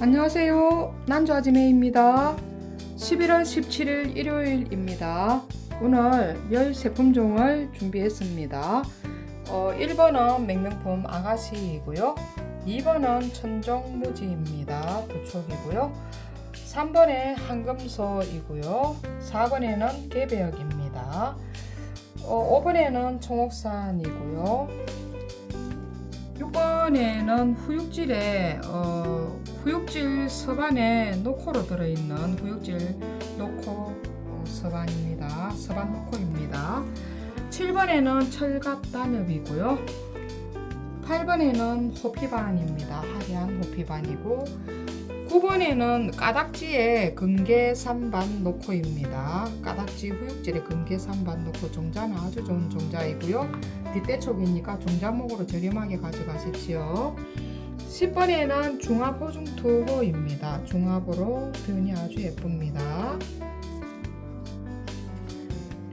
안녕하세요. 난조아지매입니다. 11월 17일 일요일입니다. 오늘 10제품종을 준비했습니다. 어, 1번은 맹명품 아가씨이고요. 2번은 천정무지입니다. 두 촉이고요. 3번에 황금소이고요. 4번에는 개배역입니다. 어, 5번에는 청옥산이고요. 6번에는 후육질에 어, 후육질 서반에 노코로 들어있는 후육질 노코 어, 서반입니다. 서반 노코입니다. 7번에는 철갑 단엽이고요. 8번에는 호피반입니다. 화려한 호피반이고 9번에는 까닥지의 근개 3반 노코입니다. 까닥지 후육질의 근개 3반 노코 종자는 아주 좋은 종자이고요. 뒷대촉이니까 종자목으로 저렴하게 가져가십시오. 10번에는 중합 호중투호입니다. 중합으로 표현이 아주 예쁩니다.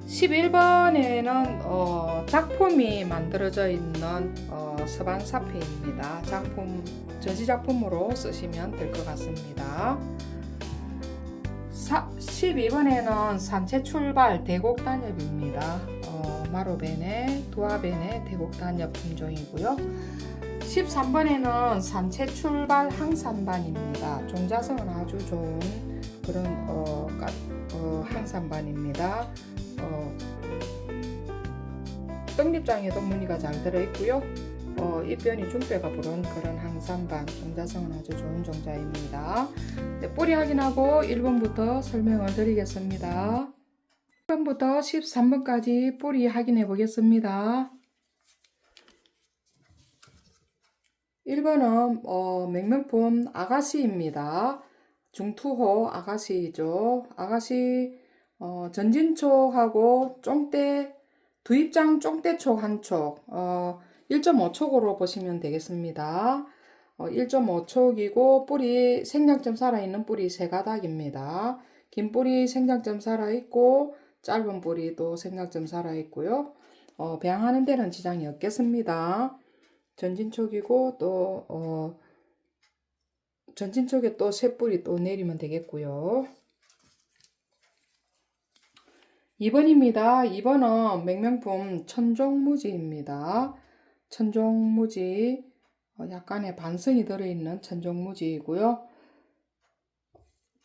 11번에는 어, 작품이 만들어져 있는 어, 서반사패입니다. 작품 전시작품으로 쓰시면 될 것 같습니다. 12번에는 산채 출발 대곡 단엽입니다. 어, 마로벤의 두아벤의 대곡 단엽 품종이고요. 13번에는 산채 출발 항산반입니다. 종자성은 아주 좋은 그런 어, 까, 어, 항산반입니다. 어, 떡잎장에도 무늬가 잘 들어있고요. 어, 잎변이 중뼈가 부른 그런 항산반 종자성은 아주 좋은 종자입니다. 네, 뿌리 확인하고 1번부터 설명을 드리겠습니다. 1번부터 13번까지 뿌리 확인해 보겠습니다. 1번은 어, 맹명품 아가씨입니다. 중투호 아가씨이죠. 아가씨 어, 전진촉하고 쫑대 두 입장 쫑대촉 한 촉, 어, 1.5촉으로 보시면 되겠습니다. 어, 1.5촉이고 뿌리 생장점 살아있는 뿌리 세 가닥입니다. 긴 뿌리 생장점 살아있고 짧은 뿌리도 생장점 살아있고요. 어, 배양하는 데는 지장이 없겠습니다. 전진촉이고 또 어, 전진촉에 또 새 뿌리 또 내리면 되겠고요. 2번입니다. 2번은 맹명품 천종무지입니다. 천종무지 어, 약간의 반성이 들어있는 천종무지이고요.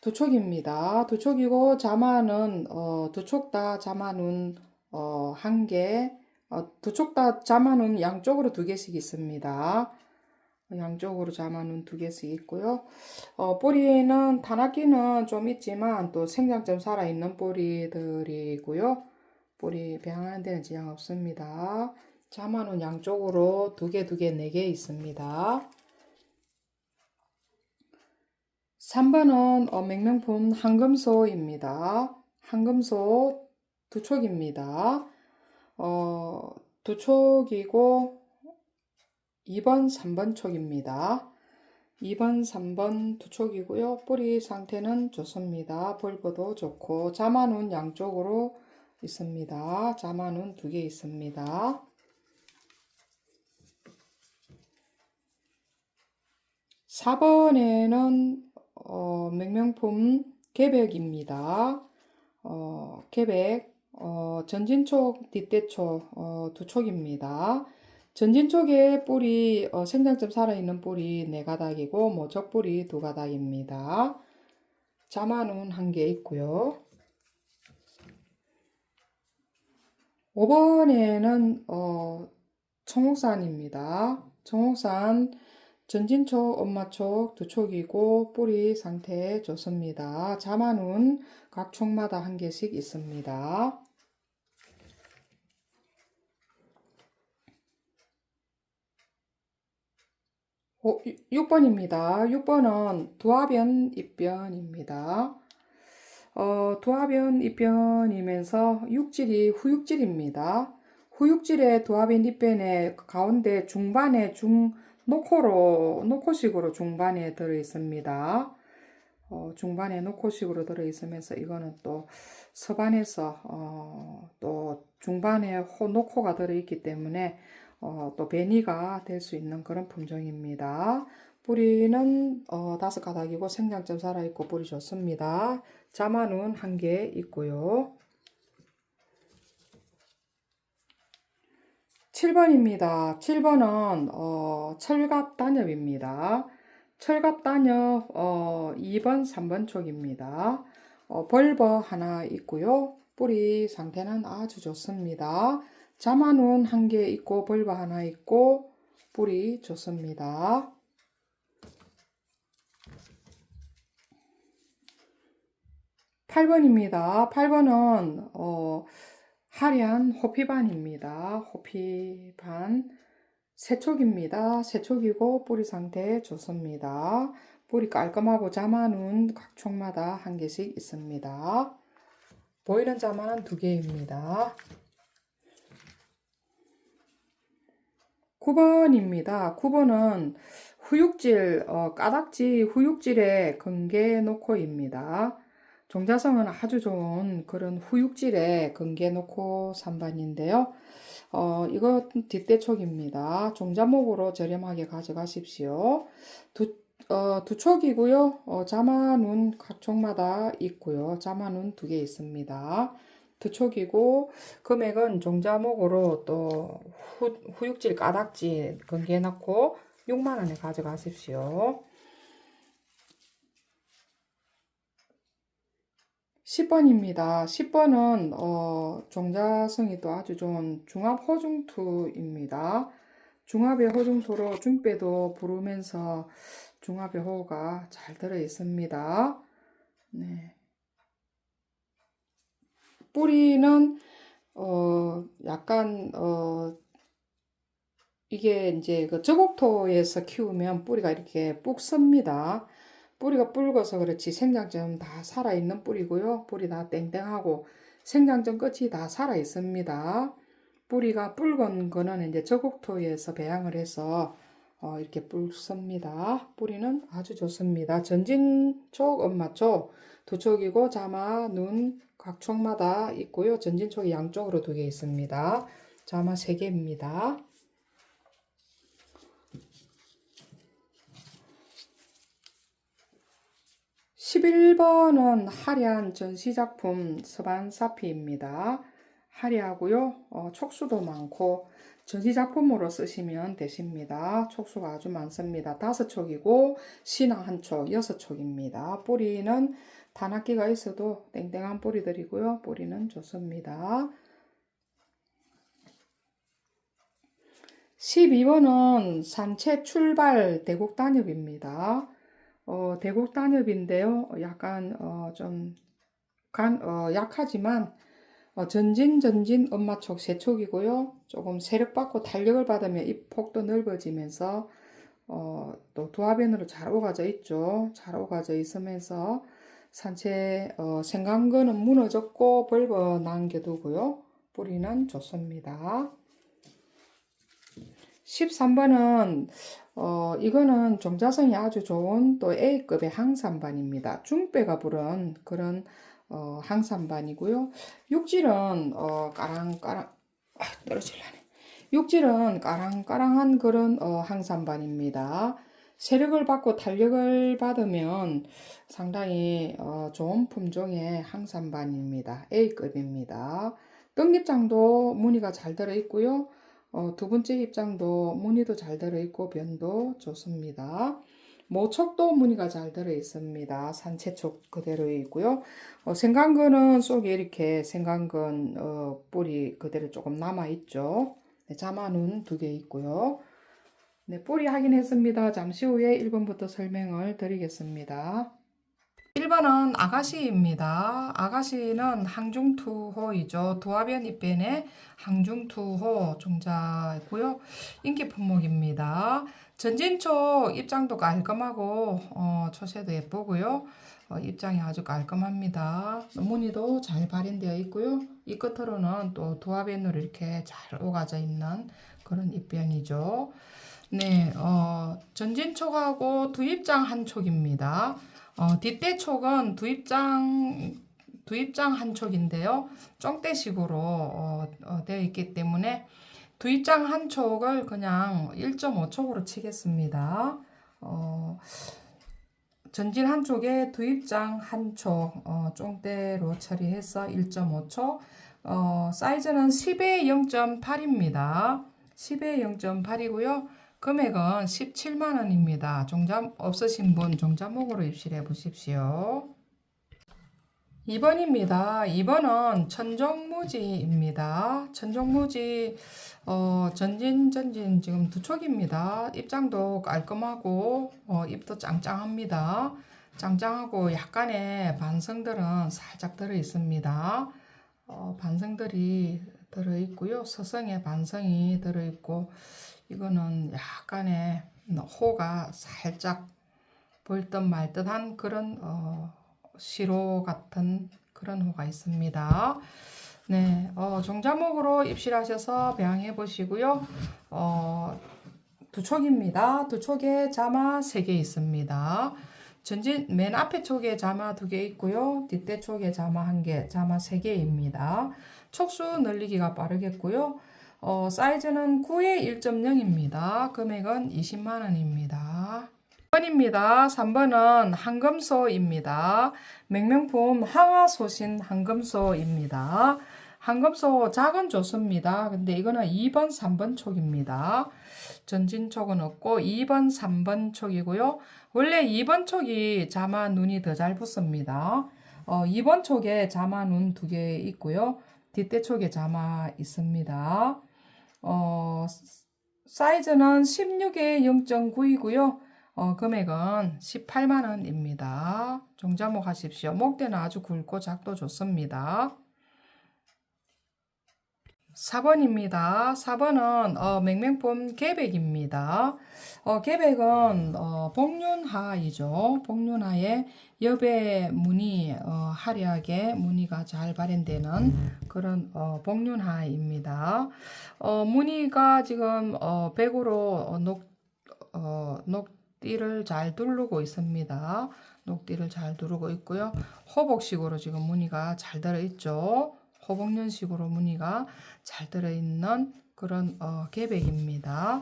두촉입니다. 두촉이고 자마는 어, 두촉 다 자마는 어, 한 개, 어, 두촉 다 자마는 양쪽으로 두 개씩 있습니다. 양쪽으로 자마는 두 개씩 있고요. 어, 뿌리는 단악기는 좀 있지만 또 생장점 살아있는 뿌리들이고요. 뿌리 배양하는 데는 지장 없습니다. 자마는 양쪽으로 두 개, 두 개, 네 개 있습니다. 3번은 어, 맹명품 황금소입니다. 황금소 두 촉입니다. 어, 두 촉이고 2번, 3번 촉입니다. 2번, 3번 두 촉이고요. 뿌리 상태는 좋습니다. 벌보도 좋고 자마는 양쪽으로 있습니다. 자마는 두개 있습니다. 4번에는 어, 맹명품 개백입니다. 어, 개백 어, 전진촉, 뒷대촉 어, 두 촉입니다. 전진촉에 뿌리 어, 생장점 살아있는 뿌리 네 가닥이고 모적 뿌리 두 가닥입니다. 자마는 한 개 있고요. 5번에는 어, 청옥산입니다. 청옥산 전진촉, 엄마촉 두 촉이고 뿌리 상태 좋습니다. 자마는 각 촉마다 한 개씩 있습니다. 오, 6번입니다. 6번은 두화변 입변입니다. 어, 두화변 입변이면서 육질이 후육질입니다. 후육질의 두화변 입변의 가운데 중반에 중 노코로 노코식으로 중반에 들어 있습니다. 어, 중반에 노코식으로 들어 있으면서 이거는 또 서반에서 어, 또 중반에 호 노코가 들어 있기 때문에 어, 또 베니가 될 수 있는 그런 품종입니다. 뿌리는 어, 다섯 가닥이고 생장점 살아있고 뿌리 좋습니다. 자만은 한개 있고요. 7번입니다. 7번은 어, 철갑 단엽입니다. 철갑 단엽 어, 2번, 3번 쪽입니다. 어, 벌버 하나 있고요. 뿌리 상태는 아주 좋습니다. 자만운 한개 있고 벌버 하나 있고 뿌리 좋습니다. 8번입니다. 8번은 어, 하얀 호피반입니다. 호피반 세촉입니다. 세촉이고 뿌리 상태 좋습니다. 뿌리 깔끔하고 자만은 각 총마다 한 개씩 있습니다. 보이는 자만은 두 개입니다. 9번입니다. 9번은 후육질, 어, 까닥지 후육질의 근개 노코입니다. 종자성은 아주 좋은 그런 후육질의 근개 노코 산반인데요. 어, 이거 뒷대촉입니다. 종자목으로 저렴하게 가져가십시오. 두, 어, 두 촉이고요. 어, 자마눈 각 촉마다 있고요. 자마눈 두 개 있습니다. 두 촉이고 금액은 종자목으로 또 후, 후육질 까닥지 건기해 놓고 6만 원에 가져가십시오. 10번입니다. 10번은 어, 종자성이 또 아주 좋은 중합 호중투입니다. 중합의 호중투로 중배도 부르면서 중합의 호가 잘 들어 있습니다. 네. 뿌리는 어 약간 어 이게 이제 그 저곡토에서 키우면 뿌리가 이렇게 뿍 섭니다. 뿌리가 붉어서 그렇지 생장점 다 살아있는 뿌리고요. 뿌리 다 땡땡하고 생장점 끝이 다 살아있습니다. 뿌리가 붉은 거는 이제 저곡토에서 배양을 해서 어, 이렇게 붉습니다. 뿌리는 아주 좋습니다. 전진촉, 엄마촉 두 촉이고 자마, 눈, 각 촉마다 있고요. 전진촉이 양쪽으로 두 개 있습니다. 자마 세 개입니다. 11번은 하리안 전시작품 서반사피입니다. 하리하고요. 어, 촉수도 많고 전시작품으로 쓰시면 되십니다. 촉수가 아주 많습니다. 다섯 촉이고 신앙 한 촉, 여섯 촉입니다. 뿌리는 단악기가 있어도 땡땡한 뿌리들이고요. 뿌리는 좋습니다. 12번은 산채 출발 대곡 단엽입니다. 어, 대곡 단엽인데요. 약간 어, 좀 간, 어, 약하지만 어, 전진 전진 엄마촉 세촉이고요. 조금 세력받고 탄력을 받으면 잎 폭도 넓어지면서 어, 또 두화변으로 잘 오가져 있죠. 잘 오가져 있으면서 산채 어, 생강근은 무너졌고 벌버 남겨두고요. 뿌리는 좋습니다. 13번은 어, 이거는 종자성이 아주 좋은 또 A급의 항산반입니다. 중배가 부른 그런 어, 항산반이고요. 육질은 어, 까랑까랑 아, 떨어질라네. 육질은 까랑까랑한 그런 어, 항산반입니다. 세력을 받고 탄력을 받으면 상당히 어, 좋은 품종의 항산반입니다. A급입니다. 떡잎장도 무늬가 잘 들어 있고요. 어, 두 번째 입장도 무늬도 잘 들어 있고 변도 좋습니다. 모척도 무늬가 잘 들어 있습니다. 산채촉 그대로 있고요. 어, 생강근은 속에 이렇게 생강근 어, 뿌리 그대로 조금 남아 있죠. 네, 자마는 두개 있고요. 네, 뿌리 확인했습니다. 잠시 후에 1번부터 설명을 드리겠습니다. 1번은 아가씨입니다. 아가씨는 항중투호이죠. 두화변 잎변의 항중투호 종자이고요. 인기 품목입니다. 전진초 입장도 깔끔하고 어, 초세도 예쁘고요. 어, 입장이 아주 깔끔합니다. 무늬도 잘 발현되어 있고요. 이 끝으로는 또 두화변으로 이렇게 잘 오가져 있는 그런 잎변이죠. 네, 어, 전진촉하고 두입장 한 촉입니다. 어, 뒷대촉은 두입장 두입장 한 촉인데요. 쫑대식으로 어, 어, 되어 있기 때문에 두입장 한 촉을 그냥 1.5촉으로 치겠습니다. 어, 전진 한 쪽에 두입장 한쪽 어, 쫑대로 처리해서 1.5초 어, 사이즈는 10에 0.8입니다. 10에 0.8이고요. 금액은 17만 원입니다. 종자 없으신 분 종자목으로 입실해 보십시오. 2번입니다. 2번은 천정무지입니다. 천정무지 어, 전진 전진 지금 두 촉입니다. 입장도 깔끔하고 어, 입도 짱짱합니다. 짱짱하고 약간의 반성들은 살짝 들어 있습니다. 어, 반성들이 들어 있고요. 서성의 반성이 들어 있고 이거는 약간의 호가 살짝 볼듯 말듯한 그런 어, 시로 같은 그런 호가 있습니다. 네, 어, 종자목으로 입실하셔서 배양해 보시고요. 어, 두 촉입니다. 두 촉에 자마 세 개 있습니다. 전진 맨 앞에 촉에 자마 두 개 있고요. 뒷대 촉에 자마 한 개, 자마 세 개입니다. 촉수 늘리기가 빠르겠고요. 어, 사이즈는 9에 1.0입니다. 금액은 20만 원입니다. 3번입니다. 3번은 한금소입니다. 맹명품 항아소신 한금소입니다. 한금소 작은 좋습니다. 근데 이거는 2번, 3번 촉입니다. 전진 촉은 없고 2번, 3번 촉이고요. 원래 2번 촉이 자마 눈이 더 잘 붙습니다. 어, 2번 촉에 자마 눈 두 개 있고요. 뒷대 촉에 자마 있습니다. 어, 사이즈는 16에 0.9이고요. 어, 금액은 18만 원입니다. 종자목 하십시오. 목대는 아주 굵고 작도 좋습니다. 4번입니다. 4번은 어, 맹맹품 개백입니다. 어, 개백은 어, 복륜하이죠. 복륜하에 옆에 무늬 어, 화려하게 무늬가 잘 발현되는 그런 어, 복륜하입니다. 어, 무늬가 지금 어, 백으로 어, 녹, 어, 녹띠를 잘 두르고 있습니다. 녹띠를 잘 두르고 있고요. 호복식으로 지금 무늬가 잘 들어 있죠. 호복년식으로 무늬가 잘 들어있는 그런 어, 계백입니다.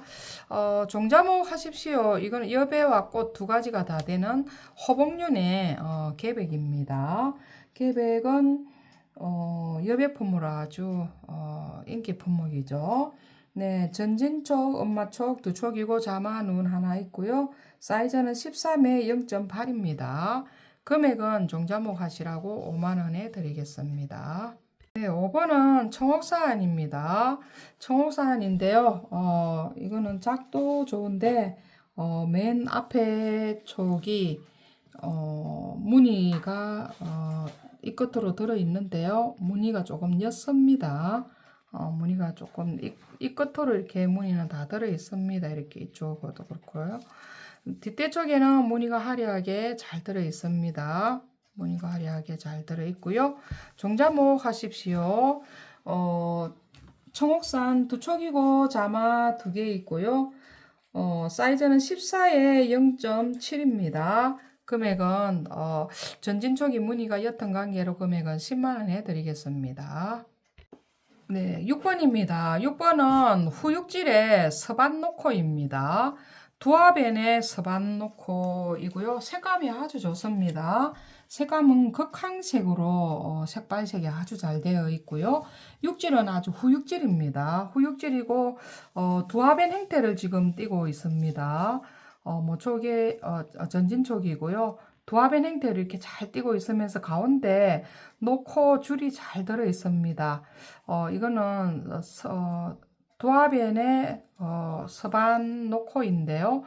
어, 종자목 하십시오. 이거는 여배와 꽃 두 가지가 다 되는 호복륜의 어, 계백입니다. 계백은 어, 여배 품으로 아주 어, 인기 품목이죠. 네, 전진촉, 엄마촉 두 촉이고 자마 눈 하나 있고요. 사이즈는 13에 0.8입니다. 금액은 종자목 하시라고 5만 원에 드리겠습니다. 네, 5번은 청옥사안입니다. 청옥사안인데요. 어, 이거는 작도 좋은데, 어, 맨 앞에 쪽이, 어, 무늬가, 어, 이 끝으로 들어 있는데요. 무늬가 조금 옅습니다. 어, 무늬가 조금, 이, 이 끝으로 이렇게 무늬는 다 들어 있습니다. 이렇게 이쪽으로도 그렇고요. 뒷대 쪽에는 무늬가 화려하게 잘 들어 있습니다. 무늬가 화려하게 잘 들어있고요. 종자목 하십시오. 어, 청옥산 두 촉이고 자마 두 개 있고요. 어, 사이즈는 14에 0.7입니다. 금액은 어, 전진촉이 무늬가 옅은 관계로 금액은 10만원 해드리겠습니다. 네, 6번입니다. 6번은 후육질의 서반노코입니다. 두아벤의 서반노코이고요. 색감이 아주 좋습니다. 색감은 극항색으로 어, 색발색이 아주 잘 되어 있고요. 육질은 아주 후육질입니다. 후육질이고 어, 두합엔 행태를 지금 띄고 있습니다. 어, 모촉의 어, 전진촉이고요. 두합엔 행태를 이렇게 잘 띄고 있으면서 가운데 놓고 줄이 잘 들어 있습니다. 어, 이거는 어, 두합엔의 어, 서반 노코인데요.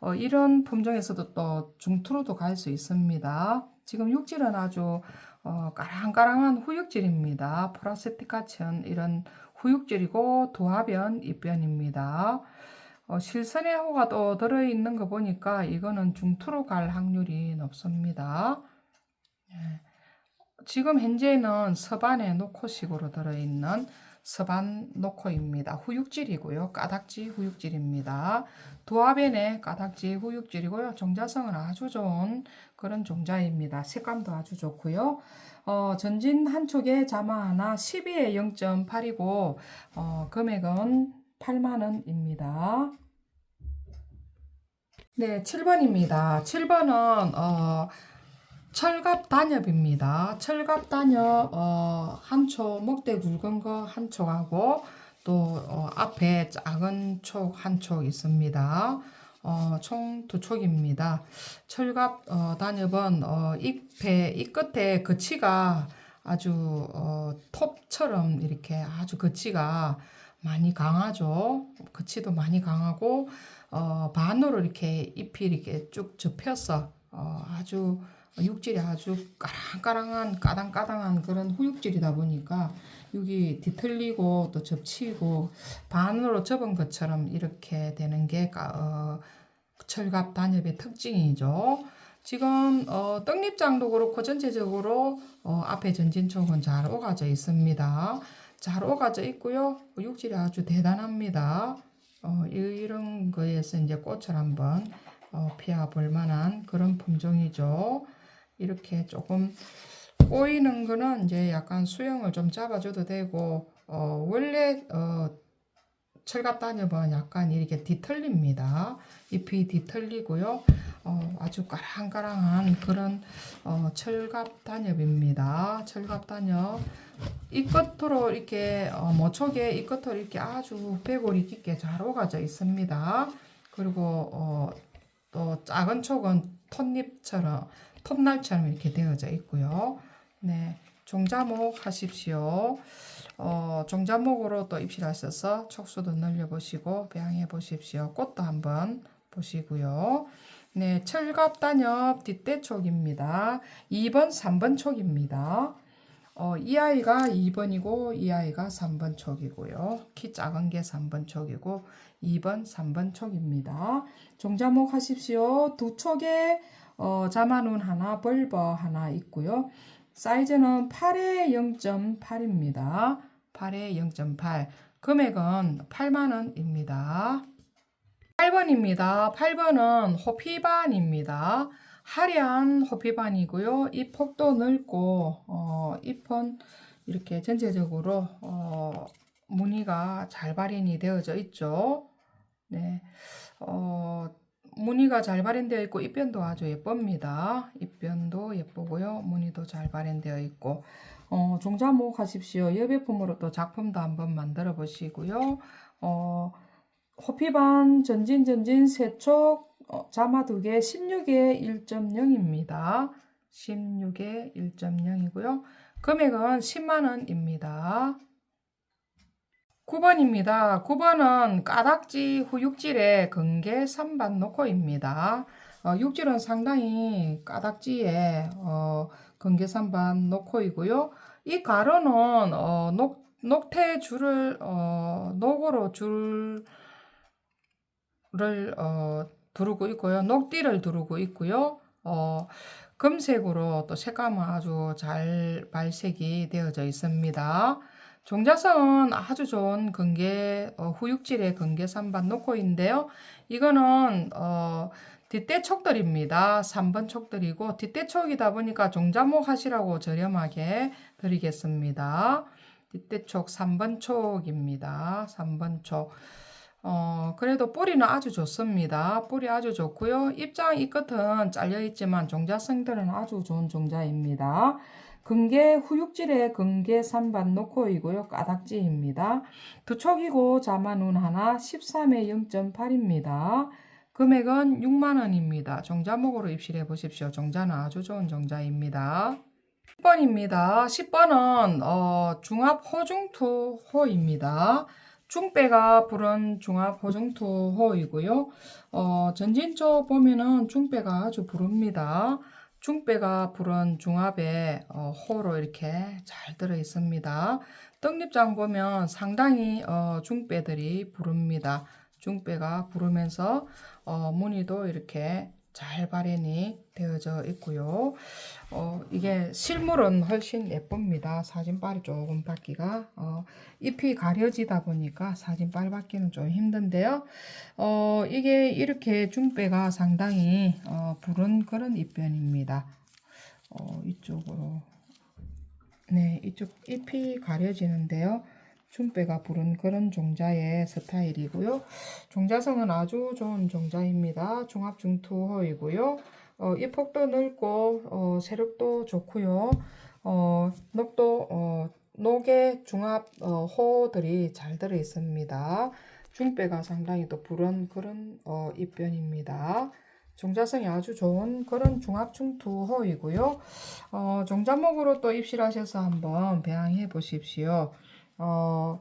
어, 이런 품종에서도 또 중투로도 갈 수 있습니다. 지금 육질은 아주 어, 까랑까랑한 후육질입니다. 프라세틱 같은 이런 후육질이고 도화변 입변입니다. 어, 실선의 호가 또 들어있는 거 보니까 이거는 중투로 갈 확률이 높습니다. 예. 지금 현재는 서반에 노코식으로 들어있는 서반 노코입니다. 후육질이고요. 까닥지 후육질입니다. 두합변의 까닥지 후육질이고요. 종자성은 아주 좋은 그런 종자입니다. 색감도 아주 좋고요. 어, 전진 한쪽에 자마 하나 12에 0.8이고 어, 금액은 8만원입니다. 네, 7번입니다. 7번은 어, 철갑 단엽입니다. 철갑 단엽 어, 한초 목대 굵은 거 한 촉하고 또 어, 앞에 작은 촉 한 촉 있습니다. 어, 총 두 촉입니다. 철갑 어, 단엽은 어, 잎에 잎 끝에 거치가 아주 어, 톱처럼 이렇게 아주 거치가 많이 강하죠. 거치도 많이 강하고 어, 반으로 이렇게 잎이 이렇게 쭉 접혀서 어, 아주 육질이 아주 까랑까랑한 까당까당한 그런 후육질이다 보니까 여기 뒤틀리고 또 접치고 반으로 접은 것처럼 이렇게 되는 게 까- 어, 철갑 단엽의 특징이죠. 지금 어, 떡잎장도 그렇고 전체적으로 어, 앞에 전진촉은 잘 오가져 있습니다. 잘 오가져 있고요. 육질이 아주 대단합니다. 어, 이- 이런 거에서 이제 꽃을 한번 어, 피워 볼 만한 그런 품종이죠. 이렇게 조금 꼬이는 거는 이제 약간 수영을 좀 잡아줘도 되고 어, 원래 어, 철갑 단엽은 약간 이렇게 뒤틀립니다. 잎이 뒤틀리고요. 어, 아주 까랑까랑한 그런 어, 철갑 단엽입니다. 철갑 단엽 이 끝으로 이렇게 어, 모촉에 이 끝으로 이렇게 아주 빼골이 깊게 잘 오가져 있습니다. 그리고 어, 또 작은 촉은 톱잎처럼 톱날처럼 이렇게 되어져 있고요. 네, 종자목 하십시오. 어, 종자목으로 또 입실하셔서 촉수도 늘려보시고 배양해 보십시오. 꽃도 한번 보시고요. 네, 철갑 단엽 뒷대 촉입니다. 2번, 3번 촉입니다. 어, 이 아이가 2번이고 이 아이가 3번 촉이고요. 키 작은 게 3번 촉이고 2번, 3번 촉입니다. 종자목 하십시오. 두 촉에 어, 자만운 하나, 벌버 하나 있고요. 사이즈는 8에 0.8입니다. 8에 0.8. 금액은 8만 원입니다. 8번입니다. 8번은 호피반입니다. 하얀 호피반이고요. 잎 폭도 넓고 어, 잎은 이렇게 전체적으로 어, 무늬가 잘 발현이 되어져 있죠. 네, 어, 무늬가 잘 발현되어 있고 잎변도 아주 예쁩니다. 잎변도 예쁘고요. 무늬도 잘 발현되어 있고 어, 종자목 하십시오. 여배품으로 또 작품도 한번 만들어 보시고요. 어, 호피반 전진 전진 세촉 어, 자마 두개 16에 1.0입니다. 16에 1.0이고요. 금액은 10만 원입니다. 9번입니다. 9번은 까닥지 후육질의 근개 삼반 노코입니다. 어, 육질은 상당히 까닥지에 어, 근개 삼반 노코이고요. 이 가루는 어, 녹, 녹태 줄을 어, 녹으로 줄을 어, 두르고 있고요. 녹띠를 두르고 있고요. 어, 금색으로 또 색감은 아주 잘 발색이 되어져 있습니다. 종자성은 아주 좋은 근개 어, 후육질의 근개 산반 노코인데요. 이거는 어, 뒷대 촉들입니다. 3번 촉들이고 뒷대 촉이다 보니까 종자목 하시라고 저렴하게 드리겠습니다. 뒷대 촉 3번 촉입니다. 3번 촉. 어, 그래도 뿌리는 아주 좋습니다. 뿌리 아주 좋고요. 입장 이 끝은 잘려 있지만 종자성들은 아주 좋은 종자입니다. 근개 후육질의 근개 산반 노코이고요. 까닥지입니다. 두 촉이고 자만운 하나 13에 0.8입니다. 금액은 6만 원입니다. 종자목으로 입실해 보십시오. 종자는 아주 좋은 종자입니다. 10번입니다. 10번은 어, 중합 호중투 호입니다. 중배가 부른 중합 호중투 호이고요. 어, 전진초 보면은 중배가 아주 부릅니다. 중배가 부른 중합에 어, 호로 이렇게 잘 들어 있습니다. 떡잎장 보면 상당히 어, 중배들이 부릅니다. 중배가 부르면서 어, 무늬도 이렇게 잘 발현이 되어져 있고요. 어, 이게 실물은 훨씬 예쁩니다. 사진빨이 조금 받기가 어, 잎이 가려지다 보니까 사진빨 받기는 좀 힘든데요. 어, 이게 이렇게 중배가 상당히 어, 부른 그런 잎변입니다. 어, 이쪽으로 네, 이쪽 잎이 가려지는데요. 중배가 부른 그런 종자의 스타일이고요. 종자성은 아주 좋은 종자입니다. 중합중투호이고요. 어, 이 폭도 넓고 어, 세력도 좋고요. 어, 녹도 어, 녹의 중합 어, 호들이 잘 들어 있습니다. 중배가 상당히 또 부른 그런 어, 입변입니다. 종자성이 아주 좋은 그런 중합중투호이고요. 어, 종자목으로 또 입실하셔서 한번 배양해 보십시오. 어,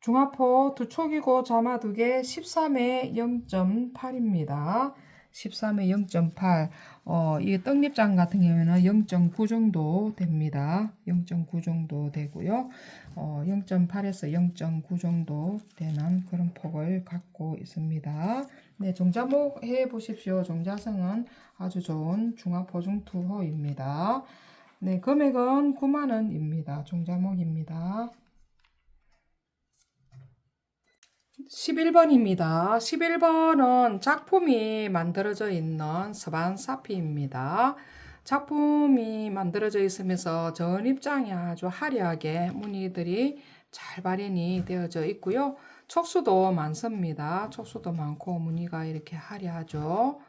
중합호 두 촉이고 자마 두 개 13에 0.8입니다. 13에 0.8. 어, 이 떡잎장 같은 경우에는 0.9 정도 됩니다. 0.9 정도 되고요. 어, 0.8에서 0.9 정도 되는 그런 폭을 갖고 있습니다. 네, 종자목 해 보십시오. 종자성은 아주 좋은 중합호중투호입니다. 네, 금액은 9만원입니다. 종자목입니다. 11번입니다. 11번은 작품이 만들어져 있는 서반사피입니다. 작품이 만들어져 있으면서 전 입장이 아주 화려하게 무늬들이 잘 발현이 되어져 있고요. 촉수도 많습니다. 촉수도 많고 무늬가 이렇게 화려하죠.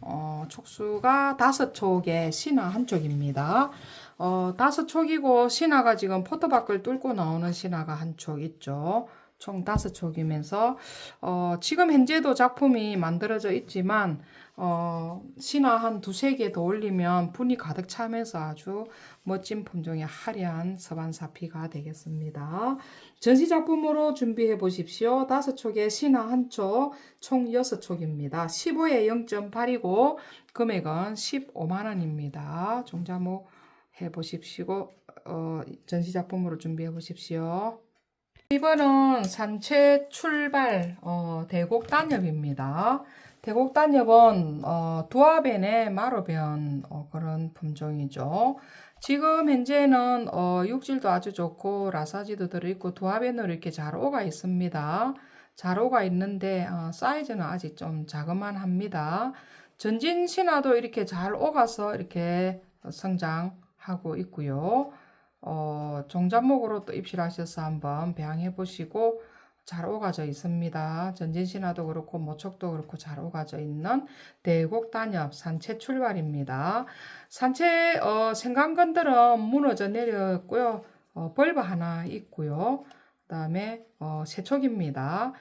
어, 촉수가 다섯 촉에 신화 한 촉입니다. 어, 다섯 촉이고 신화가 지금 포토박을 뚫고 나오는 신화가 한 촉 있죠. 총 다섯 촉이면서 어, 지금 현재도 작품이 만들어져 있지만 어, 신화 한 두세 개 더 올리면 분이 가득 차면서 아주 멋진 품종의 화려한 서반사피가 되겠습니다. 전시 작품으로 준비해 보십시오. 다섯 촉에 신화 한 촉, 총 여섯 촉입니다. 15에 0.8이고 금액은 15만 원입니다. 종자목 해 보십시오. 어, 전시 작품으로 준비해 보십시오. 이번은 산채 출발 어, 대곡 단엽입니다. 대곡 단엽은 어, 두화변의 마로변 어, 그런 품종이죠. 지금 현재는 어, 육질도 아주 좋고 라사지도 들어있고 두화변으로 이렇게 잘 오가 있습니다. 잘 오가 있는데 어, 사이즈는 아직 좀 자그만 합니다. 전진 신화도 이렇게 잘 오가서 이렇게 성장하고 있고요. 어, 종잣목으로 또 입실하셔서 한번 배양해 보시고 잘 오가져 있습니다. 전진신화도 그렇고 모촉도 그렇고 잘 오가져 있는 대곡 단엽 산채 출발입니다. 산채 어, 생강건들은 무너져 내렸고요. 어, 벌브 하나 있고요. 그 다음에 어, 세 촉입니다.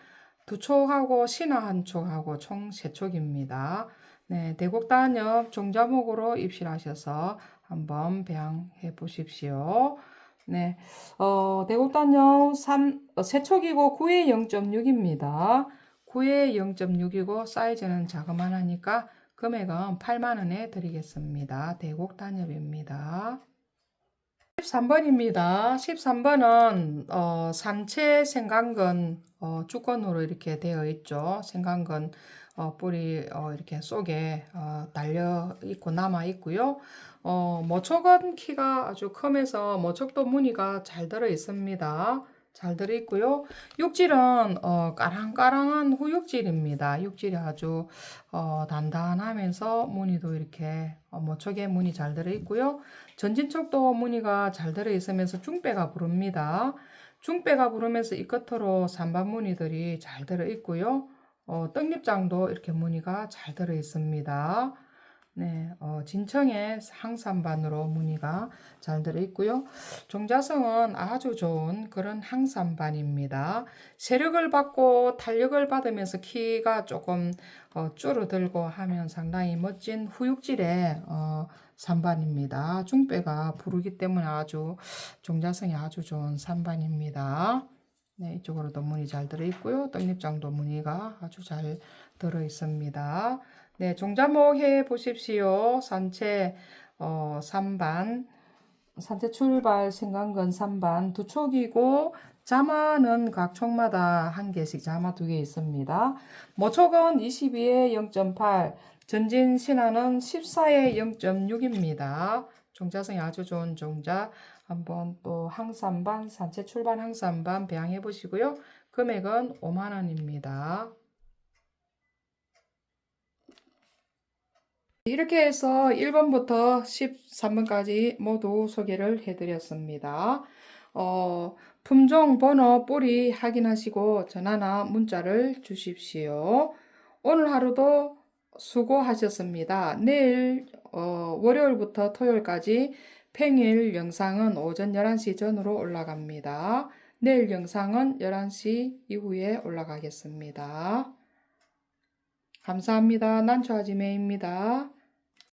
두 촉하고 신화 한 촉하고 총 세 촉입니다. 네, 대곡 단엽 종자목으로 입실하셔서 한번 배양해 보십시오. 네, 어, 대곡단역 3, 어, 세촉이고 9에 0.6입니다. 9에 0.6이고 사이즈는 자그만하니까 금액은 8만원에 드리겠습니다. 대곡단엽입니다. 13번입니다. 13번은 어, 산채 생강근 어, 주권으로 이렇게 되어 있죠. 생강근 어, 뿌리 어, 이렇게 속에 어, 달려 있고 남아 있고요. 어, 모촉은 키가 아주 크면서 모촉도 무늬가 잘 들어 있습니다. 잘 들어 있고요. 육질은 어, 까랑까랑한 후육질입니다. 육질이 아주 어, 단단하면서 무늬도 이렇게 어, 모촉에 무늬 잘 들어 있고요. 전진촉도 무늬가 잘 들어 있으면서 중배가 부릅니다. 중배가 부르면서 이 끝으로 산반 무늬들이 잘 들어 있고요. 어, 떡잎장도 이렇게 무늬가 잘 들어 있습니다. 네, 어, 진청의 항산반으로 무늬가 잘 들어 있고요. 종자성은 아주 좋은 그런 항산반입니다. 세력을 받고 탄력을 받으면서 키가 조금 어, 줄어들고 하면 상당히 멋진 후육질의 어, 산반입니다. 중배가 부르기 때문에 아주 종자성이 아주 좋은 산반입니다. 네, 이쪽으로도 무늬 잘 들어 있고요. 떡잎장도 무늬가 아주 잘 들어 있습니다. 네, 종자목 해 보십시오. 산채 어, 3반, 산채 출발 생강근 3반, 두 촉이고 자마는 각 촉마다 한 개씩 자마 두 개 있습니다. 모촉은 22에 0.8, 전진 신화는 14에 0.6입니다. 종자성이 아주 좋은 종자 한번 또 항산반, 산채 출발 항산반 배양해 보시고요. 금액은 5만 원입니다. 이렇게 해서 1번부터 13번까지 모두 소개를 해드렸습니다. 어, 품종, 번호, 뿌리 확인하시고 전화나 문자를 주십시오. 오늘 하루도 수고하셨습니다. 내일 어, 월요일부터 토요일까지 평일 영상은 오전 11시 전으로 올라갑니다. 내일 영상은 11시 이후에 올라가겠습니다. 감사합니다. 난초아지매입니다.